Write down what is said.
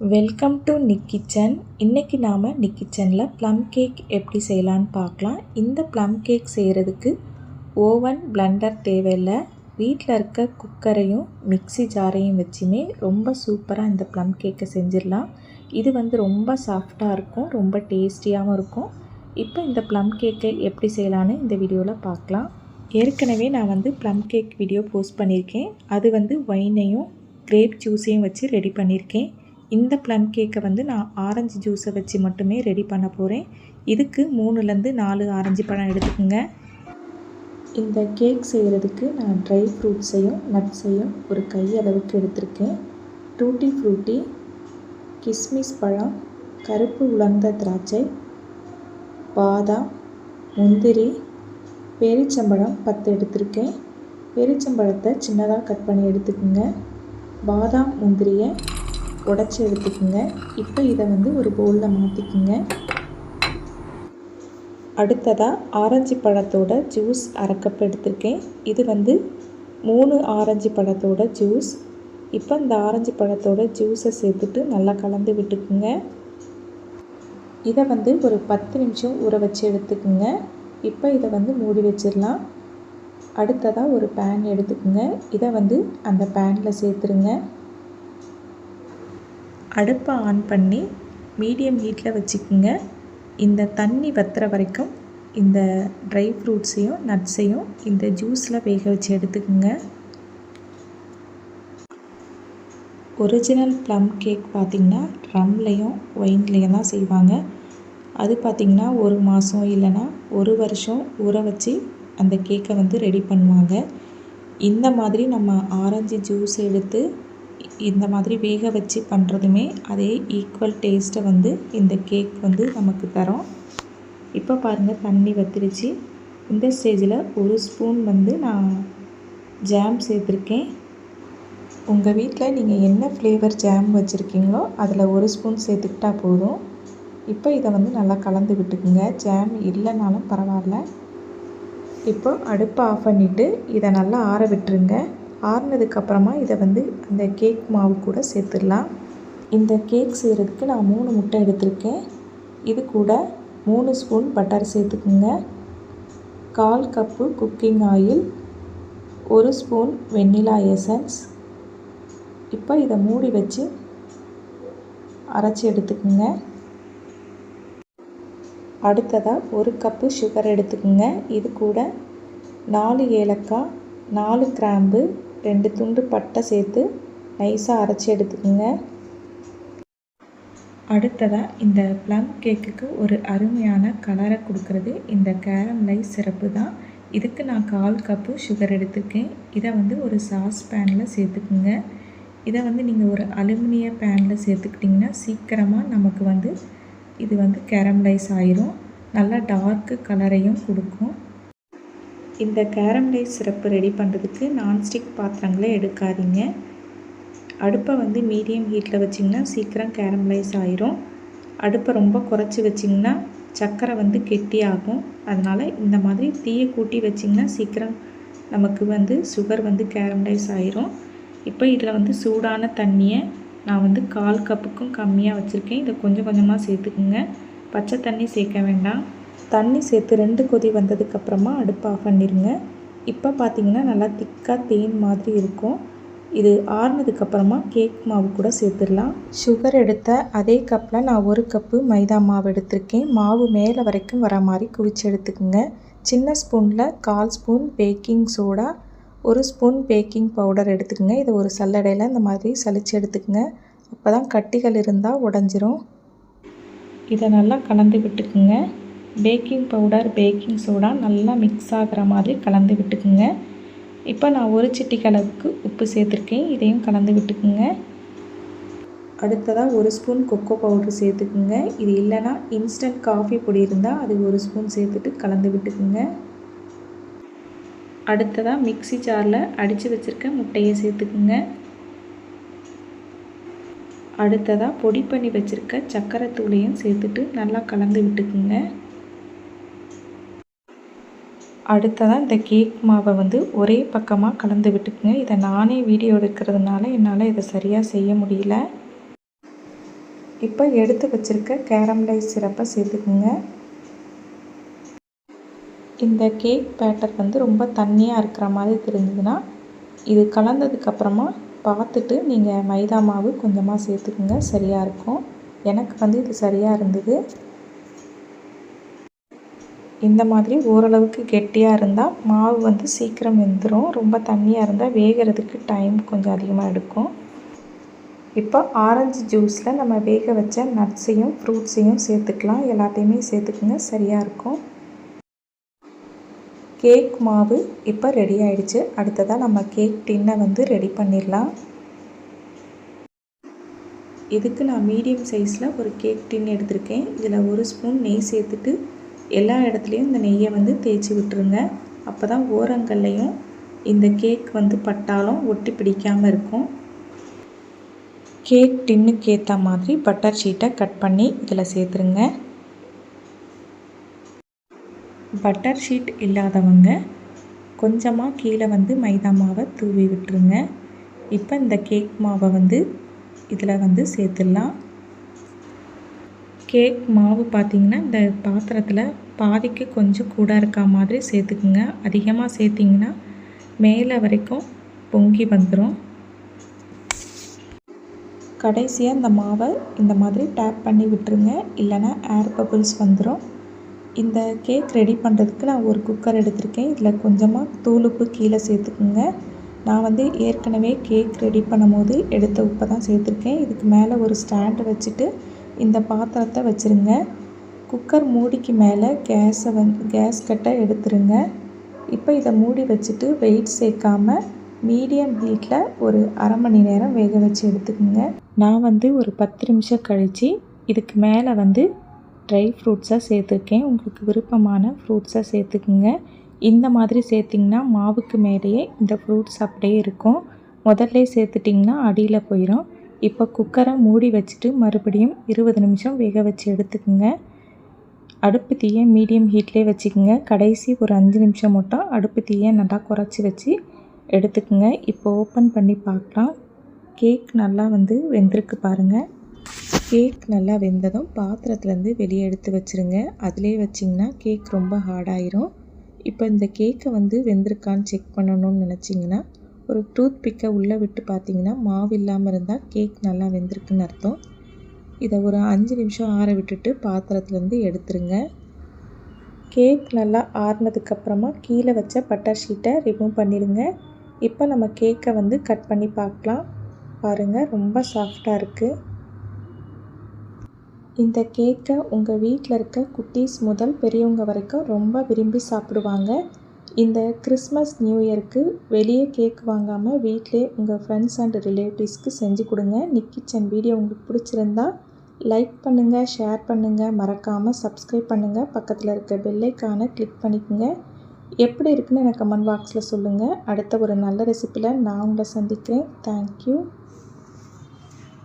Welcome to Nick kitchen இன்றைக்கி நாம் நிக் கிச்சனில் ப்ளம் கேக் எப்படி செய்யலான்னு பார்க்கலாம். இந்த ப்ளம் கேக் செய்கிறதுக்கு ஓவன் பிளண்டர் தேவையில்லை. வீட்டில் இருக்க குக்கரையும் மிக்ஸி ஜாரையும் வச்சுமே ரொம்ப சூப்பராக இந்த ப்ளம் கேக்கை செஞ்சிடலாம். இது வந்து ரொம்ப சாஃப்டாக இருக்கும் ரொம்ப டேஸ்டியாகவும் இருக்கும். இப்போ இந்த ப்ளம் கேக்கை எப்படி செய்யலான்னு இந்த வீடியோவில் பார்க்கலாம். ஏற்கனவே நான் வந்து ப்ளம் கேக் வீடியோ போஸ்ட் பண்ணியிருக்கேன். அது வந்து ஒயினையும் கிரேப் ஜூஸையும் வச்சு ரெடி பண்ணியிருக்கேன். இந்த ப்ளம் கேக்கை வந்து நான் ஆரஞ்சு ஜூஸை வச்சு மட்டுமே ரெடி பண்ண போகிறேன் இதுக்கு மூணுலேருந்து நாலு ஆரஞ்சு பழம் எடுத்துக்கோங்க. இந்த கேக் செய்கிறதுக்கு நான் ட்ரை ஃப்ரூட்ஸையும் நட்ஸையும் ஒரு கையளவுக்கு எடுத்திருக்கேன். டூட்டி ஃப்ரூட்டி கிஸ்மிஸ் பழம் கருப்பு உலர்ந்த திராட்சை பாதாம் முந்திரி பேரிச்சம்பழம் பத்து எடுத்திருக்கேன். பேரிச்சம்பழத்தை சின்னதாக கட் பண்ணி எடுத்துக்கோங்க. பாதாம் முந்திரியை உடச்சி எடுத்துக்கோங்க. இப்போ இதை வந்து ஒரு பவுலில் மாற்றிக்குங்க அடுத்ததாக ஆரஞ்சு பழத்தோட ஜூஸ் அரை எடுத்திருக்கேன். இது வந்து மூணு ஆரஞ்சு பழத்தோட ஜூஸ் இப்போ இந்த ஆரஞ்சு பழத்தோட ஜூஸை சேர்த்துட்டு நல்லா கலந்து விட்டுக்குங்க. இதை வந்து ஒரு பத்து நிமிஷம் ஊற வச்சு எடுத்துக்குங்க. இப்போ இதை வந்து மூடி வச்சிடலாம். அடுத்ததாக ஒரு பேன் எடுத்துக்கோங்க. இதை வந்து அந்த பேனில் சேர்த்துருங்க. அடுப்பை ஆன் பண்ணி மீடியம் ஹீட்டில் வச்சுக்கோங்க. இந்த தண்ணி வத்துற வரைக்கும் இந்த ட்ரை ஃப்ரூட்ஸையும் நட்ஸையும் இந்த ஜூஸில் வேக வச்சு எடுத்துக்கோங்க. ஒரிஜினல் ப்ளம் கேக் பார்த்திங்கன்னா ரம்லேயும் ஒயின்லேயும் தான் செய்வாங்க. அது பார்த்திங்கன்னா ஒரு மாதம் இல்லைன்னா ஒரு வருஷம் ஊற வச்சு அந்த கேக்கை வந்து ரெடி பண்ணுவாங்க. இந்த மாதிரி நம்ம ஆரஞ்சு ஜூஸ் எடுத்து இந்த மாதிரி வேக வச்சு பண்ணுறதுமே அதே ஈக்குவல் டேஸ்ட்டை வந்து இந்த கேக் வந்து நமக்கு தரும். இப்போ பாருங்கள் தண்ணி வத்திருச்சு. இந்த ஸ்டேஜில் ஒரு ஸ்பூன் வந்து நான் ஜாம் சேர்த்துருக்கேன். உங்கள் வீட்டில் நீங்கள் என்ன ஃப்ளேவர் ஜாம் வச்சுருக்கீங்களோ அதில் ஒரு ஸ்பூன் சேர்த்துக்கிட்டா போதும். இப்போ இதை வந்து நல்லா கலந்து விட்டுக்குங்க. ஜாம் இல்லைனாலும் பரவாயில்ல. இப்போ அடுப்பை ஆஃப் பண்ணிவிட்டு இதை நல்லா ஆற விட்டுருங்க. ஆறுனதுக்கப்புறமா இதை வந்து அந்த கேக் மாவு கூட சேர்த்துடலாம். இந்த கேக் செய்கிறதுக்கு நான் மூணு முட்டை எடுத்திருக்கேன். இது கூட மூணு ஸ்பூன் பட்டர் சேர்த்துக்குங்க. கால் கப்பு குக்கிங் ஆயில் ஒரு ஸ்பூன் வெண்ணிலா எசன்ஸ் இப்போ இதை மூடி வச்சு அரைச்சி எடுத்துக்குங்க. அடுத்ததாக ஒரு கப்பு சுகர் எடுத்துக்குங்க. இது கூட நாலு ஏலக்காய் நாலு கிராம்பு ரெண்டு துண்டு பட்டை சேர்த்து நைஸாக அரைச்சி எடுத்துக்கோங்க. அடுத்ததாக இந்த ப்ளம் கேக்குக்கு ஒரு அருமையான கலரை கொடுக்கறது. இந்த கேரம்லைஸ் சிறப்பு தான். இதுக்கு நான் கால் கப்பு சுகர் எடுத்திருக்கேன். இதை வந்து ஒரு சாஸ் பேனில் சேர்த்துக்குங்க. இதை வந்து நீங்கள் ஒரு அலுமினிய பேனில் சேர்த்துக்கிட்டிங்கன்னா சீக்கிரமாக நமக்கு வந்து இது வந்து கேரம்லைஸ் ஆயிரும். நல்லா டார்க்கு கலரையும் கொடுக்கும். இந்த கேரமலைஸ் சிறப்பு ரெடி பண்ணுறதுக்கு நான்ஸ்டிக் பாத்திரங்களை எடுக்காதீங்க. அடுப்பை வந்து மீடியம் ஹீட்டில் வச்சிங்கன்னா சீக்கிரம் கேரம்லைஸ் ஆயிரும். அடுப்பை ரொம்ப குறைச்சி வச்சிங்கன்னா சர்க்கரை வந்து கெட்டி ஆகும். அதனால் இந்த மாதிரி தீயை கூட்டி வச்சிங்கன்னா சீக்கிரம் நமக்கு வந்து சுகர் வந்து கேரம்லைஸ் ஆயிரும். இப்போ இதில் வந்து சூடான தண்ணியை நான் வந்து கால் கப்புக்கும் கம்மியாக வச்சுருக்கேன். இதை கொஞ்சம் கொஞ்சமாக சேர்த்துக்குங்க. பச்சை தண்ணி சேர்க்க வேண்டாம். தண்ணி சேர்த்து ரெண்டு கொதி வந்ததுக்கப்புறமா அடுப்பை ஆஃப் பண்ணிடுங்க இப்போ பார்த்தீங்கன்னா நல்லா திக்காக தேன் மாதிரி இருக்கும். இது ஆறுனதுக்கப்புறமா கேக் மாவு கூட சேர்த்துடலாம். சுகர் எடுத்த அதே கப்பில் நான் ஒரு கப்பு மைதா மாவு எடுத்திருக்கேன். மாவு மேலே வரைக்கும் வர மாதிரி குவிச்சு எடுத்துக்கோங்க. சின்ன ஸ்பூனில் கால் ஸ்பூன் பேக்கிங் சோடா ஒரு ஸ்பூன் பேக்கிங் பவுடர் எடுத்துக்கோங்க. இதை ஒரு சல்லடையில் இந்த மாதிரி சளிச்சு எடுத்துக்கோங்க. அப்போ தான் கட்டிகள் இருந்தால் உடஞ்சிரும். இதை நல்லா கலந்து விட்டுக்குங்க. பேக்கிங் பவுடர் பேக்கிங் சோடா நல்லா மிக்ஸ் ஆகிற மாதிரி கலந்து விட்டுக்குங்க. இப்போ நான் ஒரு சிட்டிக்கு அளவுக்கு உப்பு சேர்த்துருக்கேன். இதையும் கலந்து விட்டுக்குங்க. அடுத்ததாக ஒரு ஸ்பூன் கொக்கோ பவுடர் சேர்த்துக்குங்க. இது இல்லைன்னா இன்ஸ்டன்ட் காஃபி பொடி இருந்தால் அது ஒரு ஸ்பூன் சேர்த்துட்டு கலந்து விட்டுக்குங்க. அடுத்ததாக மிக்சி ஜாரில் அடித்து வச்சுருக்க முட்டையை சேர்த்துக்குங்க. அடுத்ததாக பொடி பண்ணி வச்சுருக்க சக்கரை தூளையும் சேர்த்துட்டு நல்லா கலந்து விட்டுக்குங்க. அடுத்ததாக இந்த கேக் மாவை வந்து ஒரே பக்கமாக கலந்து விட்டுக்குங்க. இதை நானே வீடியோ எடுக்கிறதுனால என்னால் இதை சரியாக செய்ய முடியல. இப்போ எடுத்து வச்சுருக்க கேரமலைஸ் சிரப்பை சேர்த்துக்குங்க. இந்த கேக் பேட்டர் வந்து ரொம்ப தண்ணியாக இருக்கிற மாதிரி தெரிஞ்சதுன்னா இது கலந்ததுக்கப்புறமா பார்த்துட்டு நீங்கள் மைதா மாவு கொஞ்சமாக சேர்த்துக்குங்க. சரியாக இருக்கும். எனக்கு வந்து இது சரியாக இருந்தது. இந்த மாதிரி ஓரளவுக்கு கெட்டியாக இருந்தால் மாவு வந்து சீக்கிரம் வெந்துடும் ரொம்ப தண்ணியாக இருந்தால் வேகிறதுக்கு டைம் கொஞ்சம் அதிகமாக எடுக்கும். இப்போ ஆரஞ்சு ஜூஸில் நம்ம வேக வச்ச நட்ஸையும் ஃப்ரூட்ஸையும் சேர்த்துக்கலாம். எல்லாத்தையுமே சேர்த்துக்குங்க சரியாக இருக்கும். கேக் மாவு இப்போ ரெடி ஆயிடுச்சு. அடுத்ததாக நம்ம கேக் டின்னை வந்து ரெடி பண்ணிடலாம். இதுக்கு நான் மீடியம் சைஸில் ஒரு கேக் டின் எடுத்திருக்கேன். இதில் ஒரு ஸ்பூன் நெய் சேர்த்துட்டு எல்லா இடத்துலையும் இந்த நெய்யை வந்து தேய்ச்சி விட்டுருங்க. அப்போ தான் ஓரங்கள்லையும் இந்த கேக் வந்து பட்டாலும் ஒட்டி பிடிக்காமல் இருக்கும். கேக் டின்னுக்கு ஏற்ற மாதிரி பட்டர் ஷீட்டை கட் பண்ணி இதில் சேர்த்துருங்க. பட்டர் ஷீட் இல்லாதவங்க கொஞ்சமாக கீழே வந்து மைதா மாவை தூவி விட்டுருங்க. இப்போ இந்த கேக் மாவை வந்து இதில் வந்து சேர்த்துடலாம். கேக் மாவு பார்த்திங்கன்னா இந்த பாத்திரத்தில் பாதிக்கு கொஞ்சம் கூட இருக்கா மாதிரி சேர்த்துக்குங்க. அதிகமாக சேர்த்திங்கன்னா மேலே வரைக்கும் பொங்கி வந்துடும் கடைசியாக இந்த மாவை இந்த மாதிரி டேப் பண்ணி விட்டுருங்க. இல்லைனா ஏர் பபிள்ஸ் வந்துடும் இந்த கேக் ரெடி பண்ணுறதுக்கு நான் ஒரு குக்கர் எடுத்திருக்கேன். இதில் கொஞ்சமாக தூளுப்பு கீழே சேர்த்துக்குங்க. நான் வந்து ஏற்கனவே கேக் ரெடி பண்ணும்போது எடுத்த உப்பை தான் சேர்த்துருக்கேன். இதுக்கு மேலே ஒரு ஸ்டாண்டு வச்சுட்டு இந்த பாத்திரத்தை வச்சுருங்க. குக்கர் மூடிக்கு மேலே கேஸை வந்து கேஸ் கட்டை எடுத்துருங்க. இப்போ இதை மூடி வச்சுட்டு வெயிட் சேர்க்காம மீடியம் ஹீட்டில் ஒரு அரை மணி நேரம் வேக வச்சு எடுத்துக்கோங்க. நான் வந்து ஒரு பத்து நிமிஷம் கழித்து இதுக்கு மேலே வந்து ட்ரை ஃப்ரூட்ஸாக சேர்த்துருக்கேன். உங்களுக்கு விருப்பமான ஃப்ரூட்ஸாக சேர்த்துக்குங்க. இந்த மாதிரி சேர்த்திங்கன்னா மாவுக்கு மேலேயே இந்த ஃப்ரூட்ஸ் அப்படியே இருக்கும். முதல்ல சேர்த்துட்டிங்கன்னா அடியில் போயிடும் இப்போ குக்கரை மூடி வச்சுட்டு மறுபடியும் இருபது நிமிஷம் வேக வச்சு எடுத்துக்கோங்க. அடுப்பு தீயை மீடியம் ஹீட்லேயே வச்சுக்கோங்க. கடைசி ஒரு அஞ்சு நிமிஷம் மட்டும் அடுப்பு தீயை நல்லா குறைச்சி வச்சு எடுத்துக்கோங்க. இப்போ ஓப்பன் பண்ணி பார்க்கலாம். கேக் நல்லா வந்து வெந்திருக்கு பாருங்கள் கேக் நல்லா வெந்ததும் பாத்திரத்துலேருந்து வெளியே எடுத்து வச்சுருங்க. அதிலே வச்சிங்கன்னா கேக் ரொம்ப ஹார்டாயிரும் இப்போ இந்த கேக்கை வந்து வெந்திருக்கான்னு செக் பண்ணணும்னு நினச்சிங்கன்னா ஒரு டூத் பிக்கை உள்ளே விட்டு பார்த்தீங்கன்னா மாவு இல்லாமல் இருந்தால் கேக் நல்லா வெந்திருக்குன்னு அர்த்தம். இதை ஒரு அஞ்சு நிமிஷம் ஆற விட்டுட்டு பாத்திரத்துலேருந்து எடுத்துருங்க. கேக் நல்லா ஆறுனதுக்கப்புறமா கீழே வச்ச பட்டர் ஷீட்டை ரிமூவ் பண்ணிடுங்க இப்போ நம்ம கேக்கை வந்து கட் பண்ணி பார்க்கலாம். பாருங்கள் ரொம்ப சாஃப்டாக இருக்குது இந்த கேக்கை உங்கள் வீட்டில் இருக்க குட்டீஸ் முதல் பெரியவங்க வரைக்கும் ரொம்ப விரும்பி சாப்பிடுவாங்க. இந்த கிறிஸ்மஸ் நியூ இயருக்கு வெளியே கேக் வாங்காமல் வீட்டிலே உங்கள் ஃப்ரெண்ட்ஸ் அண்ட் ரிலேட்டிவ்ஸ்க்கு செஞ்சு கொடுங்க. நிக் கிச்சன் வீடியோ உங்களுக்கு பிடிச்சிருந்தா லைக் பண்ணுங்கள் ஷேர் பண்ணுங்கள் மறக்காமல் சப்ஸ்கிரைப் பண்ணுங்கள் பக்கத்தில் இருக்க பெல்லைக்கான கிளிக் பண்ணிக்கோங்க. எப்படி இருக்குன்னு எனக்கு கமெண்ட் பாக்ஸில் சொல்லுங்கள் அடுத்த ஒரு நல்ல ரெசிப்பியில் நான் உங்களை சந்திக்கிறேன். தேங்க்யூ